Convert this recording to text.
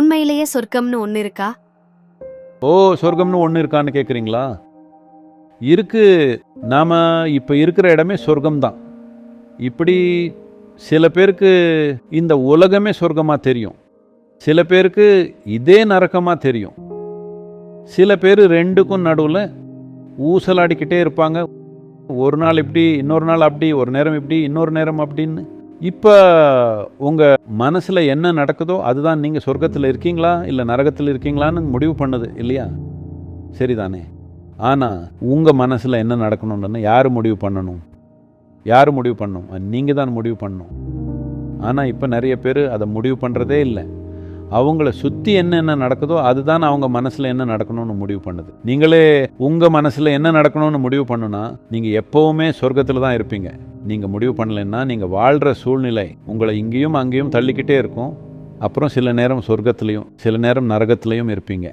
உண்மையிலேயே சொர்க்கம்னு ஒன்று இருக்கா? ஓ சொர்க்கம்னு ஒன்று இருக்கான்னு கேட்குறீங்களா இருக்கு. நாம் இப்போ இருக்கிற இடமே சொர்க்கம்தான். இப்படி சில பேருக்கு இந்த உலகமே சொர்க்கமாக தெரியும். சில பேருக்கு இதே நரக்கமாக தெரியும். சில பேர் ரெண்டுக்கும் நடுவில் ஊசலாடிக்கிட்டே இருப்பாங்க. ஒரு நாள் இப்படி இன்னொரு நாள் அப்படி ஒரு நேரம் இப்படி இன்னொரு நேரம் அப்படின்னு. இப்போ உங்கள் மனசில் என்ன நடக்குதோ அதுதான் நீங்கள் சொர்க்கத்தில் இருக்கீங்களா? இல்லை நரகத்தில் இருக்கீங்களான்னு முடிவு பண்ணுது இல்லையா? சரிதானே. ஆனால் உங்கள் மனசில் என்ன நடக்கணும்னு யார் முடிவு பண்ணணும்? யார் முடிவு பண்ணணும் நீங்கள் தான் முடிவு பண்ணணும். ஆனால் இப்போ நிறைய பேர் அதை முடிவு பண்ணுறதே இல்லை. அவங்கள சுற்றி என்னென்ன நடக்குதோ அதுதான் அவங்க மனசில் என்ன நடக்கணும்னு முடிவு பண்ணுது. நீங்களே உங்கள் மனசில் என்ன நடக்கணும்னு முடிவு பண்ணுனா நீங்கள் எப்போவுமே சொர்க்கத்தில் தான் இருப்பீங்க. நீங்கள் முடிவு பண்ணலைன்னா நீங்கள் வாழ்கிற சூழ்நிலை உங்களை இங்கேயும் அங்கேயும் தள்ளிக்கிட்டே இருக்கும். அப்புறம் சில நேரம் சொர்க்கத்துலேயும் சில நேரம் நரகத்துலேயும் இருப்பீங்க.